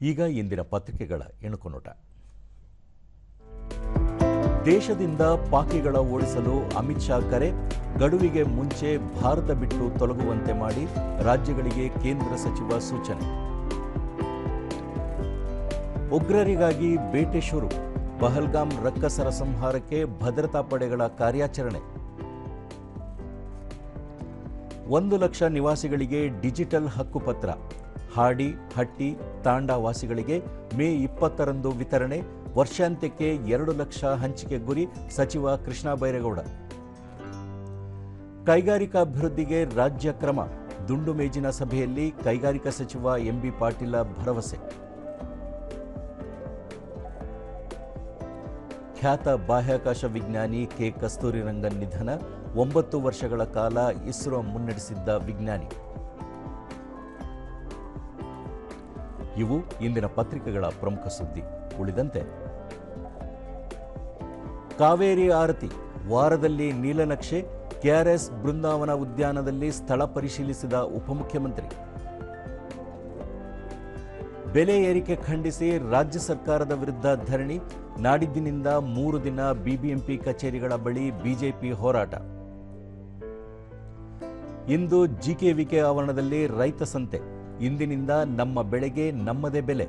ಈಗ ಇಂದಿನ ಪತ್ರಿಕೆಗಳ ಎಣುಕು ನೋಟ ದೇಶದಿಂದ ಪಾಕಿಗಳ ಓಡಿಸಲು ಅಮಿತ್ ಶಾ ಕರೆ, ಗಡುವಿಗೆ ಮುಂಚೆ ಭಾರತ ಬಿಟ್ಟು ತೊಲಗುವಂತೆ ಮಾಡಿ ರಾಜ್ಯಗಳಿಗೆ ಕೇಂದ್ರ ಸಚಿವ ಸೂಚನೆ. ಉಗ್ರರಿಗಾಗಿ ಬೇಟೆ ಶುರು, ಪಹಲ್ಗಾಮ್ ರಕ್ಕಸರ ಸಂಹಾರಕ್ಕೆ ಭದ್ರತಾ ಪಡೆಗಳ ಕಾರ್ಯಾಚರಣೆ. ಒಂದು ಲಕ್ಷ ನಿವಾಸಿಗಳಿಗೆ ಡಿಜಿಟಲ್ ಹಕ್ಕುಪತ್ರ ಹಾಡಿ, ಹಟ್ಟಿ ತಾಂಡ ವಾಸಿಗಳಿಗೆ ಮೇ ಇಪ್ಪತ್ತರಂದು ವಿತರಣೆ, ವರ್ಷಾಂತ್ಯಕ್ಕೆ ಎರಡು ಲಕ್ಷ ಹಂಚಿಕೆ ಗುರಿ ಸಚಿವ ಕೃಷ್ಣ ಬೈರೇಗೌಡ. ಕೈಗಾರಿಕಾಭಿವೃದ್ಧಿಗೆ ರಾಜ್ಯ ಕ್ರಮ, ದುಂಡು ಮೇಜಿನ ಸಭೆಯಲ್ಲಿ ಕೈಗಾರಿಕಾ ಸಚಿವ ಎಂಬಿ ಪಾಟೀಲ ಭರವಸೆ. ಖ್ಯಾತ ಬಾಹ್ಯಾಕಾಶ ವಿಜ್ಞಾನಿ ಕೆ ಕಸ್ತೂರಿರಂಗನ್ ನಿಧನ, ಒಂಬತ್ತು ವರ್ಷಗಳ ಕಾಲ ಇಸ್ರೋ ಮುನ್ನಡೆಸಿದ್ದ ವಿಜ್ಞಾನಿ. ಇವು ಇಂದಿನ ಪತ್ರಿಕೆಗಳ ಪ್ರಮುಖ ಸುದ್ದಿ. ಉಳಿದಂತೆ, ಕಾವೇರಿ ಆರತಿ ವಾರದಲ್ಲಿ ನೀಲನಕ್ಷೆ, ಕೆಆರ್ಎಸ್ ಬೃಂದಾವನ ಉದ್ಯಾನದಲ್ಲಿ ಸ್ಥಳ ಪರಿಶೀಲಿಸಿದ ಉಪಮುಖ್ಯಮಂತ್ರಿ. ಬೆಲೆ ಏರಿಕೆ ಖಂಡಿಸಿ ರಾಜ್ಯ ಸರ್ಕಾರದ ವಿರುದ್ಧ ಧರಣಿ, ನಾಡಿದ್ದಿನಿಂದ ಮೂರು ದಿನ ಬಿಬಿಎಂಪಿ ಕಚೇರಿಗಳ ಬಳಿ ಬಿಜೆಪಿ ಹೋರಾಟ. ಇಂದು ಜಿಕೆವಿಕೆ ಆವರಣದಲ್ಲಿ ರೈತ ಸಂತೆ. ಇಂದಿನಿಂದ ನಮ್ಮ ಬೆಳೆಗೆ ನಮ್ಮದೇ ಬೆಲೆ.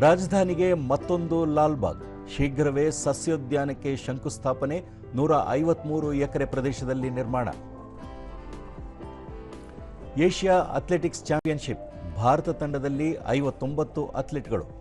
ರಾಜಧಾನಿಗೆ ಮತ್ತೊಂದು ಲಾಲ್ಬಾಗ್ ಶೀಘ್ರವೇ ಸಸ್ಯೋದ್ಯಾನಕ್ಕೆ ಶಂಕುಸ್ಥಾಪನೆ, ನೂರ ಐವತ್ಮೂರು ಎಕರೆ ಪ್ರದೇಶದಲ್ಲಿ ನಿರ್ಮಾಣ. ಏಷ್ಯಾ ಅಥ್ಲೆಟಿಕ್ಸ್ ಚಾಂಪಿಯನ್ಶಿಪ್, ಭಾರತ ತಂಡದಲ್ಲಿ ಐವತ್ತೊಂಬತ್ತು ಅಥ್ಲೆಟ್ಗಳು.